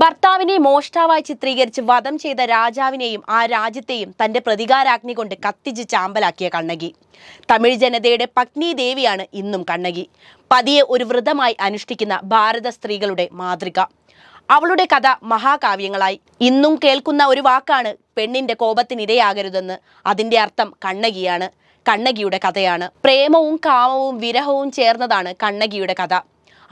ഭർത്താവിനെ മോഷ്ടാവായി ചിത്രീകരിച്ച് വധം ചെയ്ത രാജാവിനെയും ആ രാജ്യത്തെയും തന്റെ പ്രതികാരാഗ്നി കൊണ്ട് കത്തിച്ച് ചാമ്പലാക്കിയ കണ്ണകി. തമിഴ് ജനതയുടെ പത്നി ദേവിയാണ് ഇന്നും കണ്ണകി. പതിയെ ഒരു വ്രതമായി അനുഷ്ഠിക്കുന്ന ഭാരത സ്ത്രീകളുടെ മാതൃക. അവളുടെ കഥ മഹാകാവ്യങ്ങളായി. ഇന്നും കേൾക്കുന്ന ഒരു വാക്കാണ് പെണ്ണിന്റെ കോപത്തിനിരയാകരുതെന്ന്. അതിന്റെ അർത്ഥം കണ്ണകിയാണ്. കണ്ണകിയുടെ കഥയാണ്. പ്രേമവും കാമവും വിരഹവും ചേർന്നതാണ് കണ്ണകിയുടെ കഥ.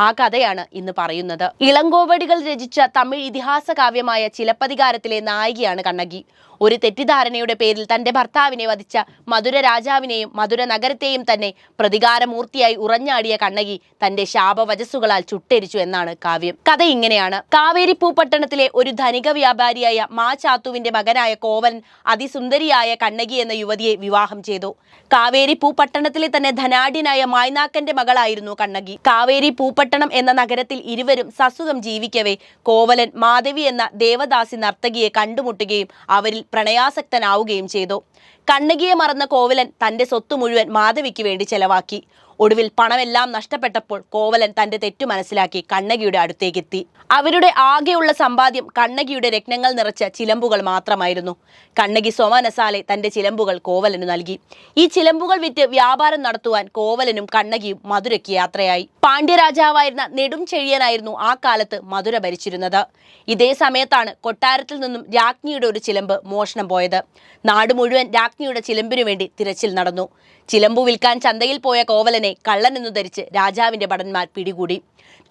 ആ കഥയാണ് ഇന്ന് പറയുന്നത്. ഇളങ്കോവടികൾ രചിച്ച തമിഴ് ഇതിഹാസ കാവ്യമായ ചിലപ്പതികാരത്തിലെ നായികയാണ് കണ്ണകി. ഒരു തെറ്റിദ്ധാരണയുടെ പേരിൽ തന്റെ ഭർത്താവിനെ വധിച്ച മധുര രാജാവിനെയും മധുര നഗരത്തെയും തന്നെ പ്രതികാരമൂർത്തിയായി ഉറഞ്ഞാടിയ കണ്ണകി തന്റെ ശാപവചസ്സുകളാൽ ചുട്ടരിച്ചു എന്നാണ് കാവ്യം. കഥ ഇങ്ങനെയാണ്. കാവേരി പൂപ്പട്ടണത്തിലെ ഒരു ധനിക വ്യാപാരിയായ മാ ചാത്തുവിന്റെ മകനായ കോവൻ അതിസുന്ദരിയായ കണ്ണകി എന്ന യുവതിയെ വിവാഹം ചെയ്തു. കാവേരി പൂപ്പട്ടണത്തിലെ തന്നെ ധനാഢ്യനായ മായ്നാക്കന്റെ മകളായിരുന്നു കണ്ണകി. കാവേരി പൂപ്പട്ടണം എന്ന നഗരത്തിൽ ഇരുവരും സസുഖം ജീവിക്കവേ കോവലൻ മാധവി എന്ന ദേവദാസി നർത്തകിയെ കണ്ടുമുട്ടുകയും അവരിൽ പ്രണയാസക്തനാവുകയും ചെയ്തു. കണ്ണകിയെ മറന്ന കോവലൻ തന്റെ സ്വത്ത് മുഴുവൻ മാധവിക്ക് വേണ്ടി ചെലവാക്കി. ഒടുവിൽ പണമെല്ലാം നഷ്ടപ്പെട്ടപ്പോൾ കോവലൻ തന്റെ തെറ്റു മനസ്സിലാക്കി കണ്ണകിയുടെ അടുത്തേക്കെത്തി. അവരുടെ ആകെയുള്ള സമ്പാദ്യം കണ്ണകിയുടെ രത്നങ്ങൾ നിറച്ച ചിലമ്പുകൾ മാത്രമായിരുന്നു. കണ്ണകി സോമനസാലെ തന്റെ ചിലമ്പുകൾ കോവലന് നൽകി. ഈ ചിലമ്പുകൾ വിറ്റ് വ്യാപാരം നടത്തുവാൻ കോവലനും കണ്ണകിയും മധുരയ്ക്ക് യാത്രയായി. പാണ്ഡ്യരാജാവായിരുന്ന നെടും ചെഴിയനായിരുന്നു ആ കാലത്ത് മധുര ഭരിച്ചിരുന്നത്. ഇതേ സമയത്താണ് കൊട്ടാരത്തിൽ നിന്നും രാജ്ഞിയുടെ ഒരു ചിലമ്പ് മോഷണം പോയത്. നാട് മുഴുവൻ രാജ്ഞിയുടെ ചിലമ്പിനു വേണ്ടി തിരച്ചിൽ നടന്നു ചിലമ്പു വിൽക്കാൻ ചന്തയിൽ പോയ കോവലനെ കള്ളനെന്നു ധരിച്ച് രാജാവിന്റെ ഭടന്മാർ പിടികൂടി.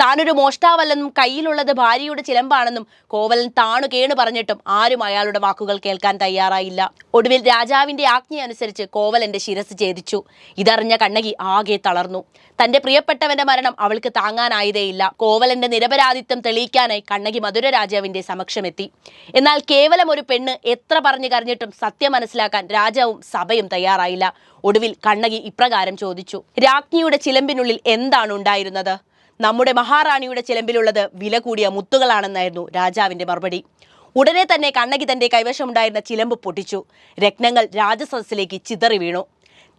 താനൊരു മോഷ്ടാവല്ലെന്നും കയ്യിലുള്ളത് ഭാര്യയുടെ ചിലമ്പാണെന്നും കോവലൻ താണു കേണു പറഞ്ഞിട്ടും ആരും അയാളുടെ വാക്കുകൾ കേൾക്കാൻ തയ്യാറായില്ല. ഒടുവിൽ രാജാവിന്റെ ആജ്ഞയനുസരിച്ച് കോവലന്റെ ശിരസ് ഛേദിച്ചു. ഇതറിഞ്ഞ കണ്ണകി ആകെ തളർന്നു. തന്റെ പ്രിയപ്പെട്ടവന്റെ മരണം അവൾക്ക് താങ്ങാനായതേയില്ല. കോവലന്റെ നിരപരാധിത്വം തെളിയിക്കാനായി കണ്ണകി മധുര രാജാവിന്റെ സമക്ഷമെത്തി. എന്നാൽ കേവലം ഒരു പെണ്ണ് എത്ര പറഞ്ഞു കരഞ്ഞിട്ടും സത്യം മനസ്സിലാക്കാൻ രാജാവും സഭയും തയ്യാറായില്ല. ഒടുവിൽ കണ്ണകി ഇപ്രകാരം ചോദിച്ചു രാജ്ഞിയുടെ ചിലമ്പിനുള്ളിൽ എന്താണ് ഉണ്ടായിരുന്നത്? നമ്മുടെ മഹാറാണിയുടെ ചിലമ്പിലുള്ളത് വില കൂടിയ മുത്തുകളാണെന്നായിരുന്നു രാജാവിന്റെ മറുപടി. ഉടനെ തന്നെ കണ്ണകി തന്റെ കൈവശമുണ്ടായിരുന്ന ചിലമ്പ് പൊട്ടിച്ചു. രത്നങ്ങൾ രാജസദസ്സിലേക്ക് ചിതറി വീണു.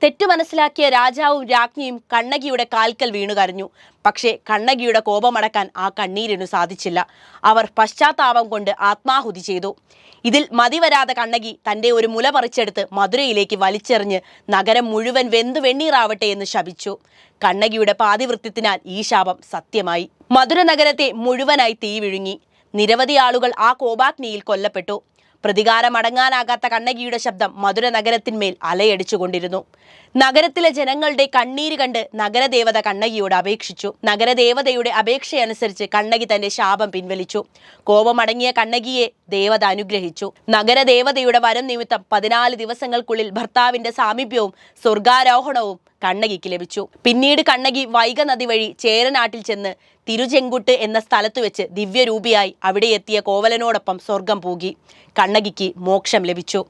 തെറ്റു മനസ്സിലാക്കിയ രാജാവും രാജ്ഞിയും കണ്ണകിയുടെ കാൽക്കൽ വീണു കരഞ്ഞു. പക്ഷേ കണ്ണകിയുടെ കോപമടക്കാൻ ആ കണ്ണീരിനു സാധിച്ചില്ല. അവർ പശ്ചാത്താപം കൊണ്ട് ആത്മാഹുതി ചെയ്തു. ഇതിൽ മതിവരാതെ കണ്ണകി തന്റെ ഒരു മുല പറിച്ചെടുത്ത് മധുരയിലേക്ക് വലിച്ചെറിഞ്ഞ് നഗരം മുഴുവൻ വെന്തു വെണ്ണീറാവട്ടെ എന്ന് ശപിച്ചു. കണ്ണകിയുടെ പാതിവൃത്യത്തിനാൽ ഈ ശാപം സത്യമായി. മധുര നഗരത്തെ മുഴുവനായി തീ വിഴുങ്ങി. നിരവധി ആളുകൾ ആ കോപാഗ്നിയിൽ കൊല്ലപ്പെട്ടു. പ്രതികാരമടങ്ങാനാകാത്ത കണ്ണകിയുടെ ശബ്ദം മധുര നഗരത്തിന്മേൽ അലയടിച്ചുകൊണ്ടിരുന്നു. നഗരത്തിലെ ജനങ്ങളുടെ കണ്ണീര് കണ്ട് നഗരദേവത കണ്ണകിയോട് അപേക്ഷിച്ചു. നഗരദേവതയുടെ അപേക്ഷയനുസരിച്ച് കണ്ണകി തന്റെ ശാപം പിൻവലിച്ചു. കോപമടങ്ങിയ കണ്ണകിയെ ദേവത അനുഗ്രഹിച്ചു. നഗരദേവതയുടെ വരം നിമിത്തം പതിനാല് ദിവസങ്ങൾക്കുള്ളിൽ ഭർത്താവിന്റെ സാമീപ്യവും സ്വർഗാരോഹണവും കണ്ണകിക്ക് ലഭിച്ചു. പിന്നീട് കണ്ണകി വൈഗ നദി വഴി ചേരനാട്ടിൽ ചെന്ന് തിരുചെങ്കുട്ട് എന്ന സ്ഥലത്തു വെച്ച് ദിവ്യരൂപിയായി അവിടെ എത്തിയ കോവലനോടൊപ്പം സ്വർഗം പൂകി. കണ്ണകിക്ക് മോക്ഷം ലഭിച്ചു.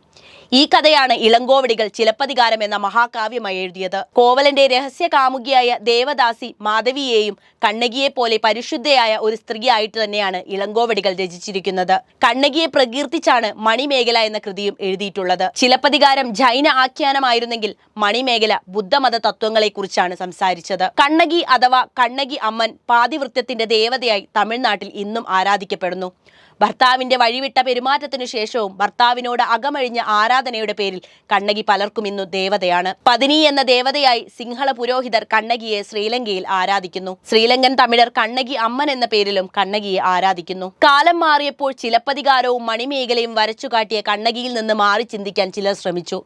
ഈ കഥയാണ് ഇളങ്കോവടികൾ ചിലപ്പതികാരം എന്ന മഹാകാവ്യമായി എഴുതിയത്. കോവലന്റെ രഹസ്യ കാമുകിയായ ദേവദാസി മാധവിയെയും കണ്ണകിയെ പോലെ പരിശുദ്ധയായ ഒരു സ്ത്രീയായിട്ട് തന്നെയാണ് ഇളങ്കോവടികൾ രചിച്ചിരിക്കുന്നത്. കണ്ണകിയെ പ്രകീർത്തിച്ചാണ് മണിമേഖല എന്ന കൃതിയും എഴുതിയിട്ടുള്ളത്. ചിലപ്പതികാരം ജൈന ആഖ്യാനമായിരുന്നെങ്കിൽ മണിമേഖല ബുദ്ധമത തത്വങ്ങളെക്കുറിച്ചാണ് സംസാരിച്ചത്. കണ്ണകി അഥവാ കണ്ണകി അമ്മൻ പാതിവൃത്യത്തിന്റെ ദേവതയായി തമിഴ്നാട്ടിൽ ഇന്നും ആരാധിക്കപ്പെടുന്നു. ഭർത്താവിന്റെ വഴിവിട്ട പെരുമാറ്റത്തിനു ശേഷവും ഭർത്താവിനോട് അകമഴിഞ്ഞ ആരാധനയുടെ പേരിൽ കണ്ണകി പലർക്കും ഇന്നു ദേവതയാണ്. പതിനി എന്ന ദേവതയായി സിംഹള പുരോഹിതർ കണ്ണകിയെ ശ്രീലങ്കയിൽ ആരാധിക്കുന്നു. ശ്രീലങ്കൻ തമിഴർ കണ്ണകി അമ്മൻ എന്ന പേരിലും കണ്ണകിയെ ആരാധിക്കുന്നു. കാലം മാറിയപ്പോൾ ചിലപ്പതികാരവും മണിമേഖലയും വരച്ചുകാട്ടിയ കണ്ണകിയിൽ നിന്ന് മാറി ചിന്തിക്കാൻ ചിലർ ശ്രമിച്ചു.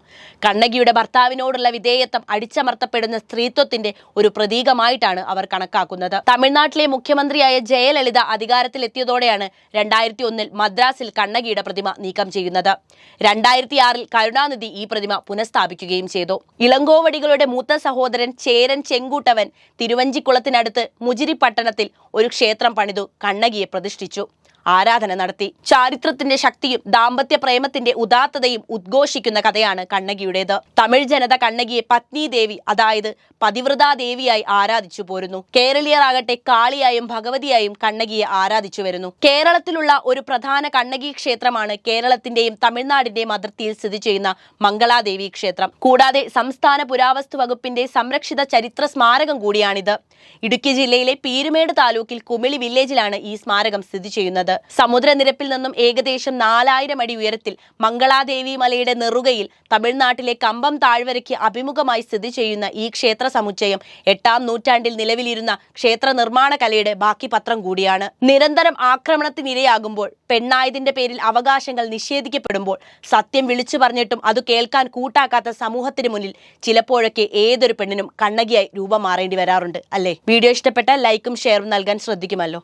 കണ്ണകിയുടെ ഭർത്താവിനോടുള്ള വിധേയത്വം അടിച്ചമർത്തപ്പെടുന്ന സ്ത്രീത്വത്തിന്റെ ഒരു പ്രതീകമായിട്ടാണ് അവർ കണക്കാക്കുന്നത്. തമിഴ്നാട്ടിലെ മുഖ്യമന്ത്രിയായ ജയലളിത അധികാരത്തിലെത്തിയതോടെയാണ് രണ്ടായിരത്തി ഒന്നിൽ മദ്രാസിൽ കണ്ണകിയുടെ പ്രതിമ നീക്കം ചെയ്യുന്നത്. രണ്ടായിരത്തി ആറിൽ കരുണാനിധി ഈ പ്രതിമ പുനഃസ്ഥാപിക്കുകയും ചെയ്തു. ഇളങ്കോവടികളുടെ മൂത്ത സഹോദരൻ ചേരൻ ചെങ്കൂട്ടവൻ തിരുവഞ്ചിക്കുളത്തിനടുത്ത് മുജിരി പട്ടണത്തിൽ ഒരു ക്ഷേത്രം പണിതു കണ്ണകിയെ പ്രതിഷ്ഠിച്ചു. ആരാധന നടത്തി. ചാരിത്രത്തിന്റെ ശക്തിയും ദാമ്പത്യ പ്രേമത്തിന്റെ ഉദാത്തതയും ഉദ്ഘോഷിക്കുന്ന കഥയാണ് കണ്ണകിയുടേത്. തമിഴ് ജനത കണ്ണകിയെ പത്നി ദേവി അതായത് പതിവ്രതാ ദേവിയായി ആരാധിച്ചു പോരുന്നു. കേരളീയർ ആകട്ടെ കാളിയായും ഭഗവതിയായും കണ്ണകിയെ ആരാധിച്ചു വരുന്നു. കേരളത്തിലുള്ള ഒരു പ്രധാന കണ്ണകി ക്ഷേത്രമാണ് കേരളത്തിന്റെയും തമിഴ്നാടിന്റെയും അതിർത്തിയിൽ സ്ഥിതി ചെയ്യുന്ന മംഗളാദേവി ക്ഷേത്രം. കൂടാതെ സംസ്ഥാന പുരാവസ്തു വകുപ്പിന്റെ സംരക്ഷിത ചരിത്ര സ്മാരകം കൂടിയാണിത്. ഇടുക്കി ജില്ലയിലെ പീരുമേട് താലൂക്കിൽ കുമിളി വില്ലേജിലാണ് ഈ സ്മാരകം സ്ഥിതി ചെയ്യുന്നത്. സമുദ്രനിരപ്പിൽ നിന്നും ഏകദേശം നാലായിരം അടി ഉയരത്തിൽ മംഗളാദേവി മലയുടെ നെറുകയിൽ തമിഴ്നാട്ടിലെ കമ്പം താഴ്വരയ്ക്ക് അഭിമുഖമായി സ്ഥിതി ചെയ്യുന്ന ഈ ക്ഷേത്ര സമുച്ചയം എട്ടാം നൂറ്റാണ്ടിൽ നിലവിലിരുന്ന ക്ഷേത്ര നിർമ്മാണ കലയുടെ ബാക്കി പത്രം കൂടിയാണ്. നിരന്തരം ആക്രമണത്തിനിരയാകുമ്പോൾ പെണ്ണായതിന്റെ പേരിൽ അവകാശങ്ങൾ നിഷേധിക്കപ്പെടുമ്പോൾ സത്യം വിളിച്ചു പറഞ്ഞിട്ടും അത് കേൾക്കാൻ കൂട്ടാക്കാത്ത സമൂഹത്തിന് മുന്നിൽ ചിലപ്പോഴൊക്കെ ഏതൊരു പെണ്ണിനും കണ്ണകിയായി രൂപം മാറേണ്ടി വരാറുണ്ട് അല്ലേ? വീഡിയോ ഇഷ്ടപ്പെട്ട ലൈക്കും ഷെയറും നൽകാൻ ശ്രദ്ധിക്കുമല്ലോ.